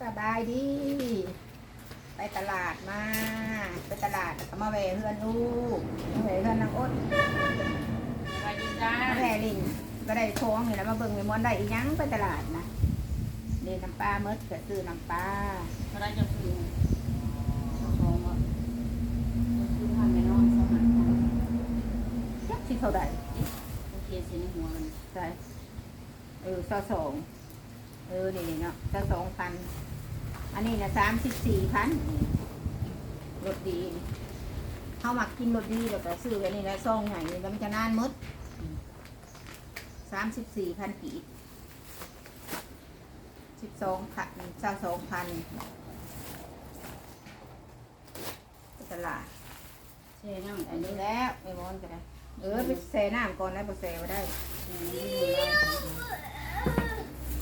สบายดี ไปตลาดมา ไปตลาดก็มาแหวะเพื่อนลูกมาแหวะเพื่อนนางอ้นสวัสดีจ้ามาแหวะลิงก็ได้ท้องนี่แล้วมาเบิ่งไปมอนได้อีหยังไปตลาดนะเรียนน้ำปลาเมดก็ซื้อน้ำปลาเราจะคือชงว่าคือทำไม่นอนสมัครยักที่เท่าไหร่โอเคสิในหัวมันใช่เออซอสองเออนี่เนาะซอสองพัน อันนี้นะสามสิบสี่พันรสดีเขามักกินรสดีแล้วก็ซื้อไว้นี่แหละซองใหญ่นี่แล้วมันจะนานหมดสามสิบสี่พันกีบสิบสองพันเจ้าสองพันไปตลาดเช่นั่งอัอันนนี้นี้แล้วไม่มอนกันนะเออไปแช่น้ำก่อนแล้วไปแช่ไว้ได้เช่นี่หัวเรา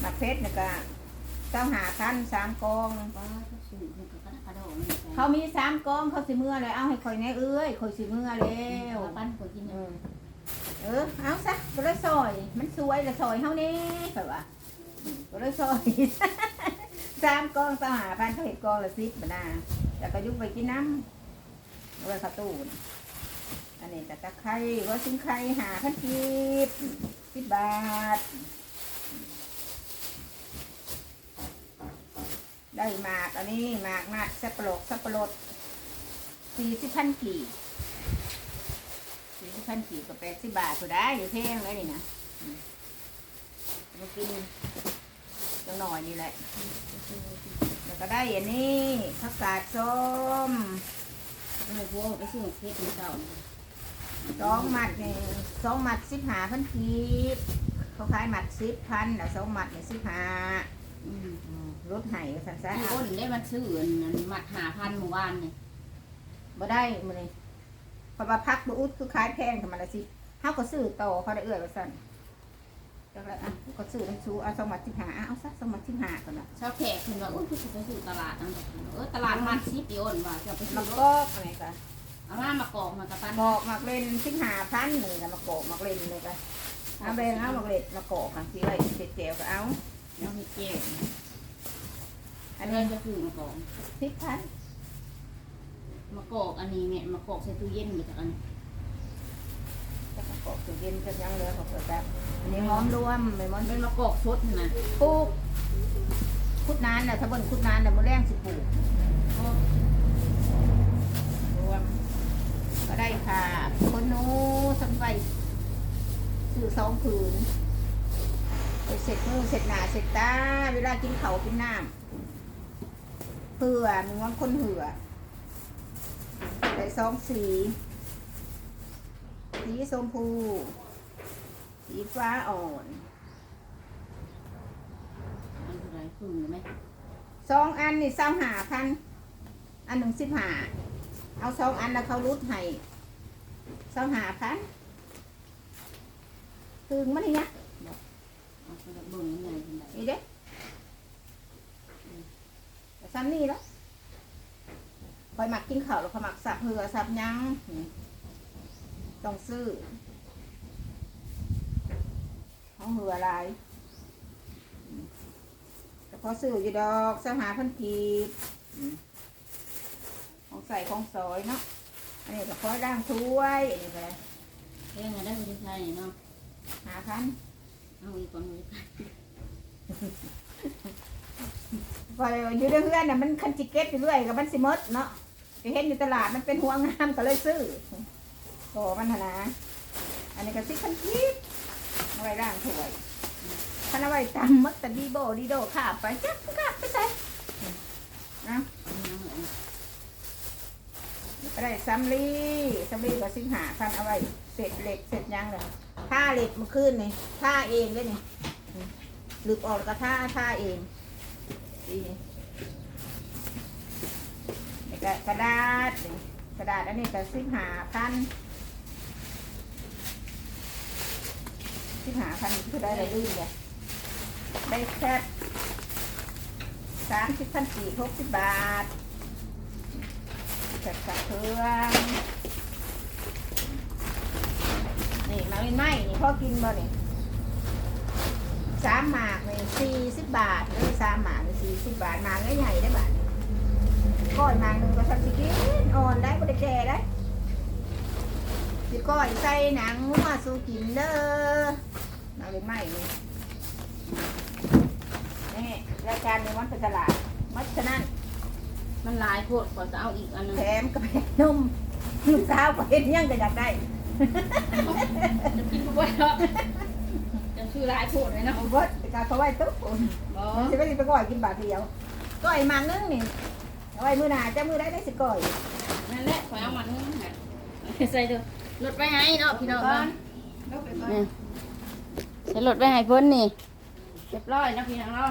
หมักเพชรนี่ก็เจ้าหาพันสามกองป้าก็สูงมันก็กระกระโดดมันเขามีสามกองเขาสิเมื่อเลยเอาให้คอยแน่เอ้ยคอยสิเมื่อแล้วปั้นคนกินเออเออเอาซะก็เลยซอย มันสวยละซอยเฮานี่เปล่าวะก็เลยซอยสามกองเจ้าหาพันเขาเห็นกองละสิบบาทแล้วก็ยุบไปกินน้ำเอาไว้ข้าวตู้นอันนี้แต่ตะไคร้ว่าซิงไข่หาพันกีบสิบบาท ได้หมากอันนี้หมากนัดสับปะรดสับปะรดสี่สิบพันกี่สี่สิบพันกี่ก็แปดสิบบาทก็ได้อยู่เท่งเลยนี่นะอืมมากินจังหน่อยนี่แหละ แล้วก็ได้อันนี้ผักกาดส้มเออพวกไปซื้อเพชรเก่าสองหมัดนี่สองหมัดสิบหาพันกีบเขาขายหมัดสิบพันแล้วสองหมัดนี่สิบหาอืม รถไห่สันซะที่อ้นได้มันซื้ออันหมัดหาพันหมู่บ้านนี่บ่ได้มื้อนี้เพราะว่าพักบ่อุดคือขายแพงกันมาละสิเฮาก็ซื้อต่อเขาได้เอื้อยว่าซั่นจังไดอะก็ซื้อมันสูเอาสองหมัดสิบหาเอาซะสองหมัดสิบหาก่อนน่ะชาวแขกคุณว่าอุ้ยคุณไปซื้อตลาดนั่นเออตลาดมันซิปอ้นว่าจะไปซื้มัอกรก็ถอะไรก็เอามามากอกมากระปั้นบอกมักเล่นสิบหาพันนี่ก็มาโกะมักเล่นเลยก็เอาแบงเอามักเล่นมาโกะกันสิไว้เสร็จแจวก็เอา แล้วมีเจ๊อัอันนนี้นี้จะคือมากอกสิบพันมะกอกอันนี้เนี่ยมะกอกใส่ตู้เย็นมาจากอันก็มาโกะตู้เย็นจะยังเหลือของเปิดแบบอันนี้หอมรวมไม่มอนเป็นมะกอกสดนะปลูกคุดนานน่ะถ้าบนคุดนานน่ะมื้อแรงสิปลูกรวมก็ได้ค่ะ คนหนูสันไปซื้อสองผืน ไปเสร็จมือเสร็จหน้าเสร็จตา เวลากินเขากินน้ำเผื่อมีวันคนเหือได้สองสี สีชมพู สีฟ้าอ่อนอะไรพึ่งหมสองอันนี่เศร้าหาพัน อันหนึ่งสิบหา เอาสองอันแล้วเขารุดให้เศร้าหาพันตึงมันนี่นะ เอาไปเบิ่งยังไงเป็นไรนี่เด้แต่ซ้ำนี่แล้วคอยหมักกินข้าวแล้วคอยหมักสับเหือสับหยังนี่ต้องซื้อของเหืออะไรแต่พอซื้ออยู่ดอกเศร้าหาพันกีบอืมของใส่ของซอยเนาะอันนี้ก็คอยด่างถ้วยอันนี้ก็เลยเรื่องอะไรได้ไม่ใช่เนาะหาพัน เอาอีกคนนึงพออยู่เพื่อนน่ะมันคันจิเก็ตอยู่เรื่อยกับมันสิมดเนาะไปเห็นอยู่ตลาดมันเป็นหัวงามก็เลยซื้อโอ้มันหนนะอันนี้ก็สิคันคิดอาไว้ร่างถวยคันเอาไว้ตำมักแต่ดีโบดีโดขาไปจักขาไปใส่นะก็ได้ซัมลี่ซัมลี่ก็สิงหาคันเอาไว้ เสร็จเหล็กเสร็จยังเลยท่าเหล็กมื่อคืนนี่ท่าเองเลยนี่หลึกออกก็ท่าท่าเองนี่นี่กกระดาษกระดาษอันนี้ก็สิบหาพันสิบหาพันคือได้ระดื้อเลยได้แค่สามสิบพันสี่หกสิบบาทแค่กับเครื่อง เอาไอ้ม่พ่อกินบ่นี่ยสามหมากนี่สี่สิบบาทหรือสามหมากสี่สิบบาทหมากใหญ่ได้บาทก้อยหมากหนึ่งก็สามสิบกิอ่อนได้ก็ได้แก่ได้สิก้อยใส่หนังงัวสูกินเด้อเาไอ้ไนี่ยรายการในวันตลาดมัดฉนั้นมันหลายโคตรกว่าจะเอาอีกอันนึงแถมกระเพาะนมลูกสาวก็เห็นยังก็อยากได้ จะกินบ่ได้หรอกจะชื่อหลายโพดเลยเนาะเอาเบิดแต่การเขาไว้ตุ๊กคนบ่มันจะไม่ได้ไปก้อยกินบาทเดียวก้อยมานึงนี่เอาไว้มือหนาจะมือได้ได้สิก้อยนั่นแหละขอยเอามานึ่งค่ะใส่ดูรถไปให้เนาะพี่น้องก่อเนาะนลบไปก่อนนี่ใส่รถไปให้เพิ่นนี่เรียบร้อยนะพี่น้องเนาะ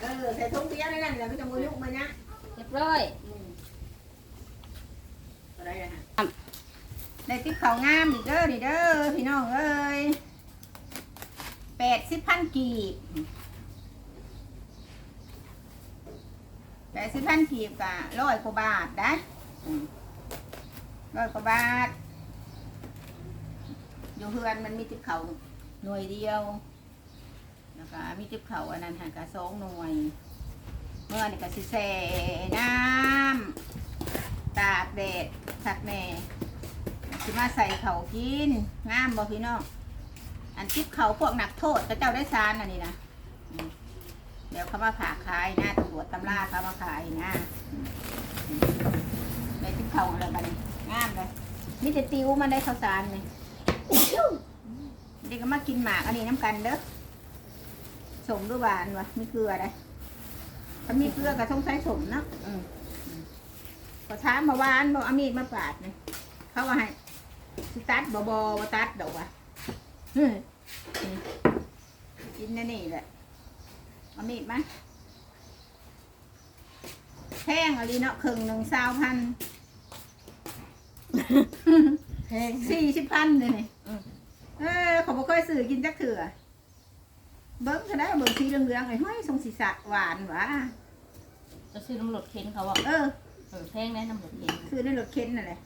เออใส่ทุ่งเบี้ยนั่นแหละไม่ต้องมือยุกมานะเรียบร้อยอะไรนะฮะได้ติ๊บเขางามอีกเด้อนี่เด้อพี่น้องเอ้ยแปดสิบพันกีบแปดสิบพันกีบกะร้อยกว่าบาทนะร้อยกว่าบาท อยู่เฮือนมันมีติ๊บเขาหน่วยเดียว แล้วก็มีติ๊บเขาอันนั้นหันกะสองหน่วย เมื่อนี่ก็สิแส่น้ำตากแดดสักแหน่สิมาใส่เขากินงามบ่พี่น้องอันทิปเขาพวกหนักโทษก็เจ้าได้ซานอันนี้นะเดี๋ยวเขามาผ่าขายนะตำรวจตำราเขามาขายนะอืมได้ทิปเขาอะไรบ้านี้งามเลยมีแต่ติวมันได้ข้าวสารนี่เด็กก็มากินหมากอันนี้น้ำกันเด้อสมด้วยหวานวะมีเกลือได้ ถ้ามีเกลือก็ต้องใช้สมเนาะอืมก็ช้ามาหวานบอกเอามีดมาปาดนี่เขาว่าให้สิตัดบอบอบตัดดอกว่ะเฮ้ยนี่กินแน่นี่แหละเอามีดมาแพงอะไรเนาะครึ่งหนึ่งสาวพัน แพง สี่สิบพันเลยนี่อืม เออเขาบอกเคยซื้อกินจักเถื่อ เบิ้งจะได้เบิ้งสีเหลืองๆไอ้ห้อยทรงสีสะหวานหวะจะซื้อน้ำรถเข็นเขาว่าเออเออแพงได้น้ำรถเข็นซื้อในรถเข็นนั่นแหละ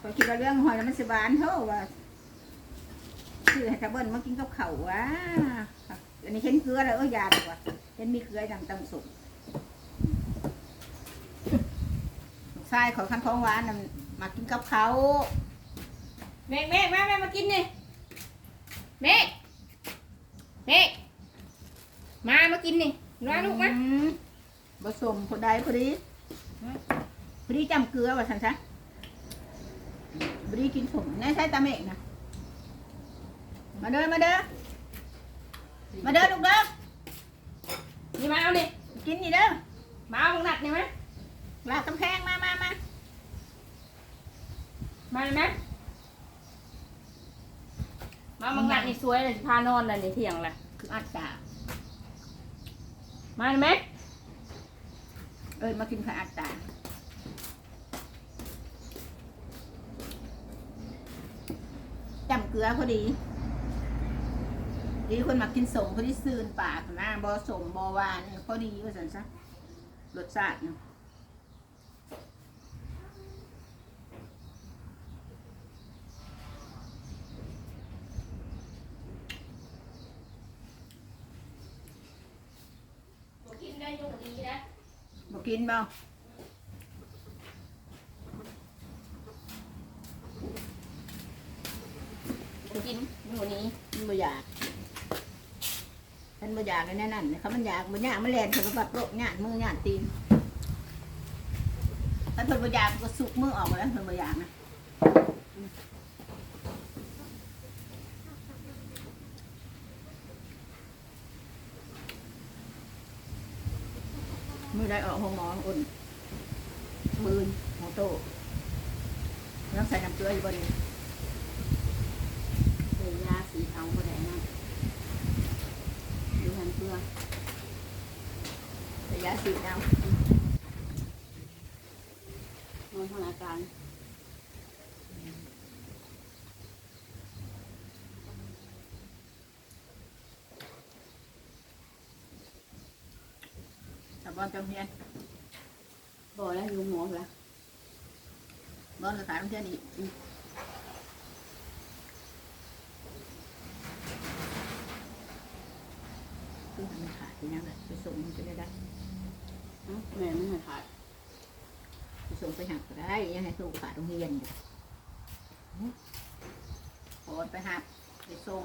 พอคิดว่าเรื่องหอยแล้วมันสบานเท่าว่าซื้อให้ตาเบิ้ลมากินกับเขาววะอันนี้เห็นเกลือแล้วเออยาดีกว่าเห็นมีเกลือดังตำสุกลูกชายขอคันท้องหวานน่ะมากินกับเขา วแม่แม่แม่แม่มากินนี่แม่แม่มามากินนี่มาลูกมาอืมผสมพอได้พอดีอืมพอดีจำเกลือว่าฉันซะพอดีกินสมแน่ใช่ตาเมกนะมาเด้อมาเด้อมาเด้อลูกเด้อนี่มาเอาดิกินนี่เด้อมาเอาของหนักนี่ไหมลากกำแพงมามามามาเลยไหม มาบางหนักนี่สวยเลยพานอนเลยนี่เที่ยงเลยคืออัดตามาเลยไหมเอ้ยมากินข้าวอัดตาจำเกลือพอดีดีคนมากินสมพอดีซืนปากนะบอสมบอหวานพอดีว่าสันซะรสชาติเนาะ กินได้อยุ่งดีนะ บ กินบ่กินอยู่นี้มันบ่อยาก มันบ่อยากในนั้นน่ะเขามันอยากมันอยากมันแลนเขาก็ปัดโลกหยาดมือหยาดตีนถ้าเพิ่นบ่อยากก็สุกมือออกมาแล้วเพิ่นบ่อยากนะ มือได้ออกห้องหมออุ่นมืนหัวโตยังใส่น้ำเกลืออยู่บ่ดีเสียยาสีเทาก็ได้นะดูหันเกลือใส่ยาสีดเอนจำเฮียนบ่แล้วอยู่หมอละนอนกระถางเฮียนอีกคือทำไม่ขาดที่นั่นเลยไปส่งมันจะได้ได้แม่ไม่ให้ขาดไปส่งไปหักได้ยังไงสู้ขาดโรงเรียนอยู่โอนไปหักไปส่ง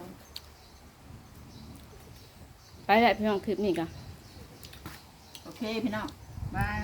ไปแหละพี่น้องคลิปนี้กัน โอเคพี่น้องบาย